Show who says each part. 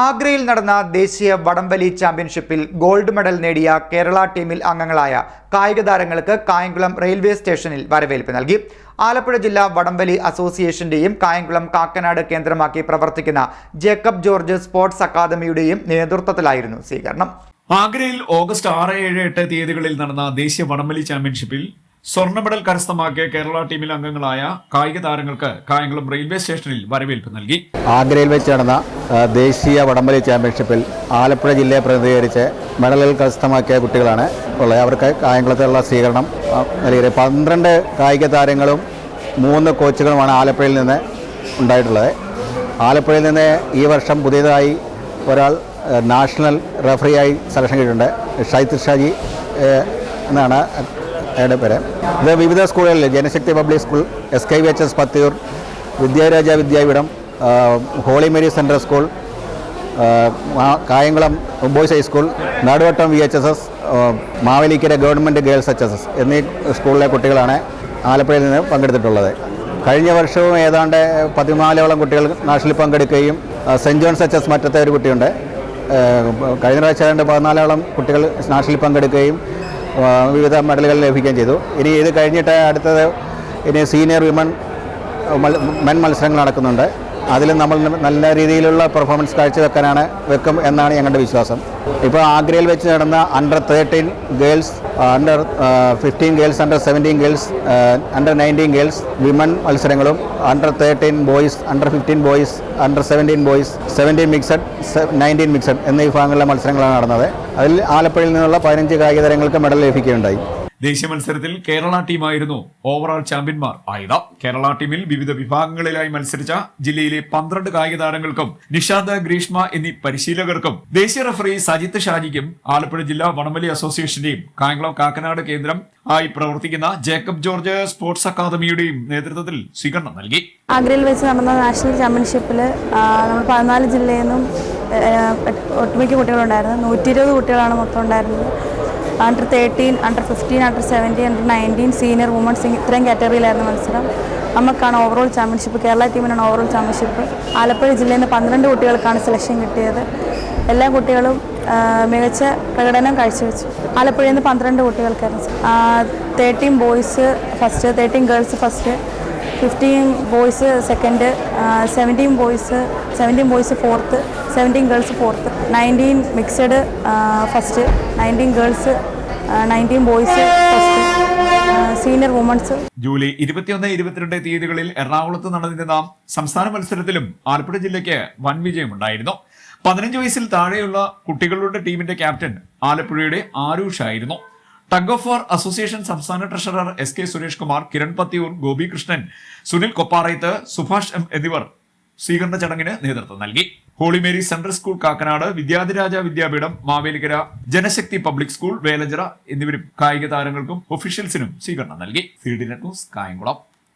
Speaker 1: ആഗ്രയിൽ നടന്ന ദേശീയ വടംവലി ചാമ്പ്യൻഷിപ്പിൽ ഗോൾഡ് മെഡൽ നേടിയ കേരള ടീമിൽ അംഗങ്ങളായ കായിക താരങ്ങൾക്ക് കായംകുളം റെയിൽവേ സ്റ്റേഷനിൽ വരവേൽപ്പ് നൽകി. ആലപ്പുഴ ജില്ലാ വടംവലി അസോസിയേഷന്റെയും കായംകുളം കാക്കനാട് കേന്ദ്രമാക്കി പ്രവർത്തിക്കുന്ന ജേക്കബ് ജോർജ് സ്പോർട്സ് അക്കാദമിയുടെയും നേതൃത്വത്തിലായിരുന്നു സ്വീകരണം.
Speaker 2: ആഗ്രയിൽ ഓഗസ്റ്റ് ആറ് ഏഴ് എട്ട് തീയതികളിൽ നടന്ന ദേശീയ വടംവലി ചാമ്പ്യൻഷിപ്പിൽ സ്വർണ മെഡൽ കരസ്ഥമാക്കിയ കേരള ടീമിൽ അംഗങ്ങളായ കായിക താരങ്ങൾക്ക് കായംകുളം റെയിൽവേ സ്റ്റേഷനിൽ വരവേൽപ്പ് നൽകി.
Speaker 3: ആഗ്രയിൽ വെച്ച് നടന്ന ദേശീയ വടംവലി ചാമ്പ്യൻഷിപ്പിൽ ആലപ്പുഴ ജില്ലയെ പ്രതിനിധീകരിച്ച് മെഡലുകൾ കരസ്ഥമാക്കിയ കുട്ടികളാണ് ഉള്ളത്. അവർക്ക് കായംകുളത്തുള്ള സ്വീകരണം നൽകിയത്. പന്ത്രണ്ട് കായിക താരങ്ങളും മൂന്ന് കോച്ചുകളുമാണ് ആലപ്പുഴയിൽ നിന്ന് ഉണ്ടായിട്ടുള്ളത്. ആലപ്പുഴയിൽ നിന്ന് ഈ വർഷം പുതിയതായി ഒരാൾ നാഷണൽ റെഫറിയായി സെലക്ഷൻ കിട്ടിയിട്ടുണ്ട് ഷൈത്ത് ഷാജി എന്നാണ് അയാളുടെ പേര്? ഇത് വിവിധ സ്കൂളുകളിൽ Janashakthi public school S K V H S Pathiyoor Vidyaraja Vidyapeetham holy Mary central school Kayamkulam boys high school Naduvattam V H S S Mavelikkara government girls H S S എന്നീ സ്കൂളിലെ കുട്ടികളാണ് ആലപ്പുഴയിൽ നിന്ന് പങ്കെടുത്തിട്ടുള്ളത്. കഴിഞ്ഞ വർഷവും ഏതാണ്ട് പതിനാലോളം കുട്ടികൾ നാഷണലിൽ പങ്കെടുക്കുകയും saint saint John's H S മറ്റത്തെ ഒരു കുട്ടിയുണ്ട്. കഴിഞ്ഞ പ്രാവശ്യം ഏതാണ്ട് പതിനാലോളം കുട്ടികൾ നാഷണലിൽ പങ്കെടുക്കുകയും വിവിധ മെഡലുകൾ ലഭിക്കുകയും ചെയ്തു. ഇനി ഇത് കഴിഞ്ഞിട്ട് അടുത്തത് ഇനി സീനിയർ വിമൺ മെൻ മത്സരങ്ങൾ നടക്കുന്നുണ്ട്. അതിൽ നമ്മൾ നല്ല രീതിയിലുള്ള പെർഫോമൻസ് കാഴ്ചവെക്കാനാണ് വെക്കും എന്നാണ് ഞങ്ങളുടെ വിശ്വാസം. ഇപ്പോൾ ആഗ്രയിൽ വെച്ച് നടന്ന under thirteen girls under fifteen girls under seventeen girls under nineteen girls women മത്സരങ്ങളും under thirteen boys under fifteen boys under seventeen boys seventeen mixed nineteen mixed എന്നീ വിഭാഗങ്ങളിലെ മത്സരങ്ങളാണ് നടന്നത്. അതിൽ ആലപ്പുഴയിൽ നിന്നുള്ള പതിനഞ്ച് കായിക താരങ്ങൾക്ക് മെഡൽ ലഭിക്കുകയുണ്ടായി.
Speaker 2: ദേശീയ മത്സരത്തിൽ കേരള ടീമായിരുന്നു ഓവറോൾ ചാമ്പ്യന്മാർ. ആയത് കേരള ടീമിൽ വിവിധ വിഭാഗങ്ങളിലായി മത്സരിച്ച ജില്ലയിലെ പന്ത്രണ്ട് കായിക താരങ്ങൾക്കും നിഷാന്ത ഗ്രീഷ്മ എന്നീ പരിശീലകർക്കും ദേശീയ റഫറി സജിത്ത് ഷാജിക്കും ആലപ്പുഴ ജില്ലാ വണമലി അസോസിയേഷന്റെയും കായംകുളം കാക്കനാട് കേന്ദ്രം ആയി പ്രവർത്തിക്കുന്ന ജേക്കബ് ജോർജ് സ്പോർട്സ് അക്കാദമിയുടെയും നേതൃത്വത്തിൽ സ്വീകരണം നൽകി.
Speaker 4: ആഗ്രയിൽ വെച്ച് നടന്ന നാഷണൽ ചാമ്പ്യൻഷിപ്പിൽ നമ്മൾ പതിനാല് ജില്ലയിൽ നിന്നും ഒട്ടുമിക്ക കുട്ടികളുണ്ടായിരുന്നു. നൂറ്റി ഇരുപത് കുട്ടികളാണ് മൊത്തം ഉണ്ടായിരുന്നത്. Under thirteen under fifteen under seventeen under nineteen senior women's ഇത്രയും കാറ്റഗറിയിലായിരുന്നു മത്സരം. നമുക്കാണ് ഓവറോൾ ചാമ്പ്യൻഷിപ്പ് കേരള ടീമിനാണ് ഓവറോൾ ചാമ്പ്യൻഷിപ്പ് ആലപ്പുഴ ജില്ലയിൽ നിന്ന് പന്ത്രണ്ട് കുട്ടികൾക്കാണ് സെലക്ഷൻ കിട്ടിയത്. എല്ലാ കുട്ടികളും മികച്ച പ്രകടനം കാഴ്ചവെച്ചു. ആലപ്പുഴയിൽ നിന്ന് പന്ത്രണ്ട് കുട്ടികൾക്കായിരുന്നു. Thirteen boys first thirteen girls first fifteen boys second seventeen boys seventeen boys fourth seventeen girls fourth nineteen mixed first nineteen girls nineteen boys first senior women's
Speaker 2: July ഇരുപത്തിയൊന്ന് ഇരുപത്തിരണ്ട് തീയതികളിൽ എറണാകുളത്ത് നടന്നിരുന്ന സംസ്ഥാന മത്സരത്തിലും ആലപ്പുഴ ജില്ലയ്ക്ക് വൻ വിജയമുണ്ടായിരുന്നു. പതിനഞ്ച് വയസ്സിൽ താഴെയുള്ള കുട്ടികളുടെ ടീമിന്റെ ക്യാപ്റ്റൻ ആലപ്പുഴയുടെ ആരൂഷ് ആയിരുന്നു ടഗ് ഓഫ് വാർ അസോസിയേഷൻ സംസ്ഥാന treasurer S K Suresh Kumar Kiran Pathiyoor Gopikrishnan Sunil Kopparayath Subhash M എന്നിവർ സ്വീകരണ ചടങ്ങിന് നേതൃത്വം നൽകി. Holy Mary central school Kakkanad Vidyadhiraja Vidyapeedham Mavelikkara Janasakthi public school Velanchira എന്നിവരും കായിക താരങ്ങൾക്കും ഒഫീഷ്യൽസിനും സ്വീകരണം നൽകി. Field news Kayamkulam.